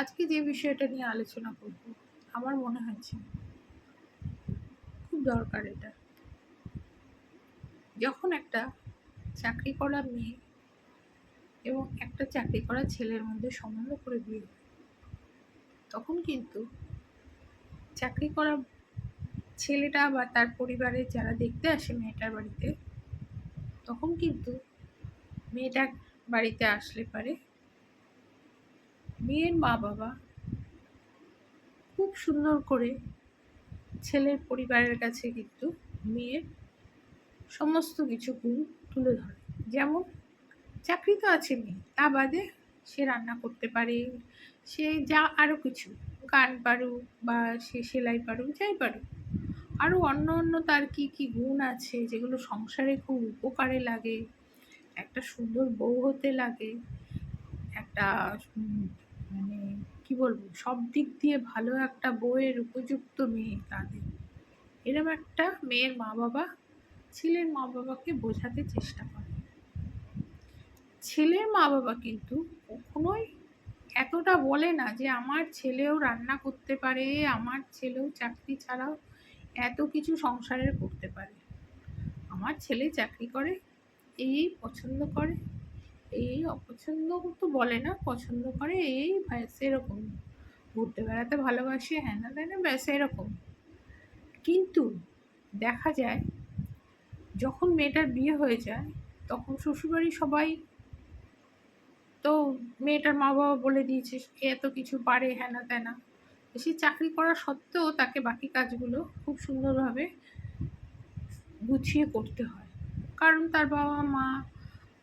আজকে যে বিষয়টা নিয়ে আলোচনা করব, আমার মনে হচ্ছে খুব দরকার এটা। যখন একটা চাকরি করা মেয়ে এবং একটা চাকরি করা ছেলের মধ্যে সম্বন্ধ করে বিয়ে তখন কিন্তু চাকরি করা ছেলেটা বা তার পরিবারের যারা দেখতে আসে মেয়েটার বাড়িতে, তখন কিন্তু মেয়েটা বাড়িতে আসলে পারে মেয়ের মা বাবা খুব সুন্দর করে ছেলের পরিবারের কাছে কিন্তু মেয়ের সমস্ত কিছু গুণ তুলে ধরে। যেমন, চাকরি তো আছে মেয়ে, তা বাদে সে রান্না করতে পারে, সে যা আরও কিছু, গান পারুক বা সে সেলাই পারুক, যাই পারুক। আরও অন্য অন্য তার কি কি গুণ আছে যেগুলো সংসারে খুব উপকারে লাগে, একটা সুন্দর বউ হতে লাগে, একটা মানে কি বলব, সব দিক দিয়ে ভালো একটা বউয়ের উপযুক্ত মেয়ে তাদের। এরকম একটা মেয়ের মা বাবা ছেলের মা বাবাকে বোঝাতে চেষ্টা করে। ছেলের মা বাবা কিন্তু কখনোই এতটা বলে না যে, আমার ছেলেও রান্না করতে পারে, আমার ছেলেও চাকরি ছাড়াও এত কিছু সংসারের করতে পারে। আমার ছেলে চাকরি করে এই পছন্দ করে। এই অপছন্দ তো বলে না, পছন্দ করে এই, ব্যাস এরকম। ঘুরতে বেড়াতে ভালোবাসে হ্যাঁ না তাই না ব্যাস এরকম। কিন্তু দেখা যায়, যখন মেয়েটার বিয়ে হয়ে যায়, তখন শ্বশুরবাড়ি সবাই তো মেয়েটার মা বাবা বলে দিয়েছে এত কিছু পারে হ্যাঁ না তাই না সে চাকরি করা সত্ত্বেও তাকে বাকি কাজগুলো খুব সুন্দরভাবে গুছিয়ে করতে হয়। কারণ তার বাবা মা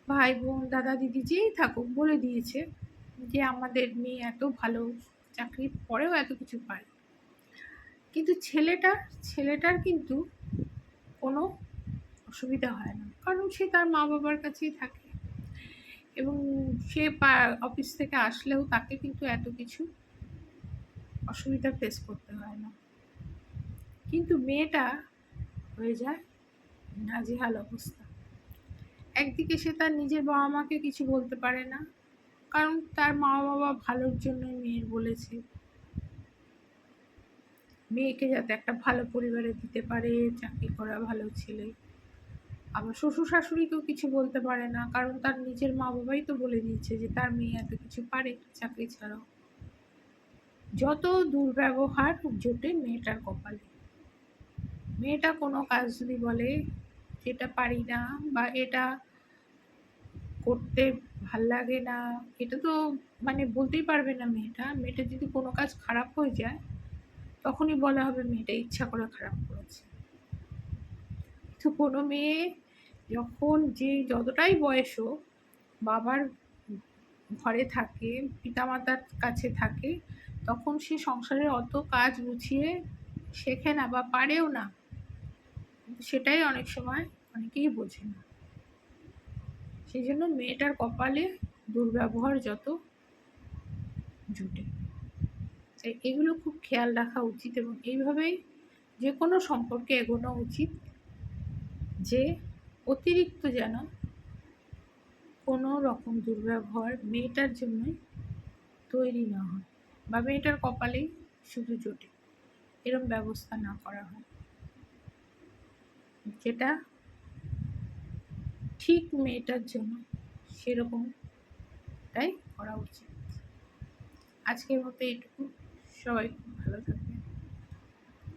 ভাই বোন, দাদা দিদি যেই থাকুক বলে দিয়েছে যে আমাদের মেয়ে এত ভালো, চাকরির পরেও এত কিছু পায়। কিন্তু ছেলেটার ছেলেটার কিন্তু কোনো অসুবিধা হয় না, কারণ সে তার মা বাবার কাছেই থাকে এবং সে অফিস থেকে আসলেও তাকে কিন্তু এত কিছু অসুবিধা ফেস করতে হয় না। কিন্তু মেয়েটা হয়ে যায় নাজেহাল অবস্থা। একদিকে সে তার নিজের বাবা মাকে কিছু বলতে পারে না, কারণ তার মা বাবা ভালোর জন্যই মেয়ের বলেছে। মেয়েকে যাতে একটা ভালো পরিবারে দিতে পারে, চাকরি করা ভালো ছেলে। আবার শ্বশুর শাশুড়িকেও কিছু বলতে পারে না, কারণ তার নিজের মা বাবাই তো বলে দিয়েছে যে তার মেয়ে এত কিছু পারে চাকরি ছাড়াও। যত দুর্ব্যবহার জোটে মেয়েটার কপালে। মেয়েটা কোনো কাজ যদি বলে যেটা পারি না বা এটা করতে ভালো লাগে না। এটা তো মানে বলতেই পারবে না মেয়েটা। মেয়েটা যদি কোনো কাজ খারাপ হয়ে যায়, তখনই বলা হবে মেয়েটা ইচ্ছা করে খারাপ করেছে। তো কোনো মেয়ে যখন যে যতটাই বয়স হোক, বাবার ঘরে থাকে, পিতামাতার কাছে থাকে, তখন সে সংসারের অত কাজ গুছিয়ে শেখে না বা পারেও না। সেটাই অনেক সময় অনেকেই বোঝে না। সেই জন্য মেয়েটার কপালে দুর্ব্যবহার যত জুটে। তাই এগুলো খুব খেয়াল রাখা উচিত এবং এইভাবেই যে কোনো সম্পর্কে এগোনো উচিত যে অতিরিক্ত যেন কোনো রকম দুর্ব্যবহার মেয়েটার জন্যই তৈরি না হয় বা মেয়েটার কপালেই শুধু জোটে। এরম ব্যবস্থা না করা হয়। যেটা ঠিক মেয়েটার জন্য সেরকমটাই করা উচিত। আজকের মতো এটুকু সবাই খুব ভালো থাকবে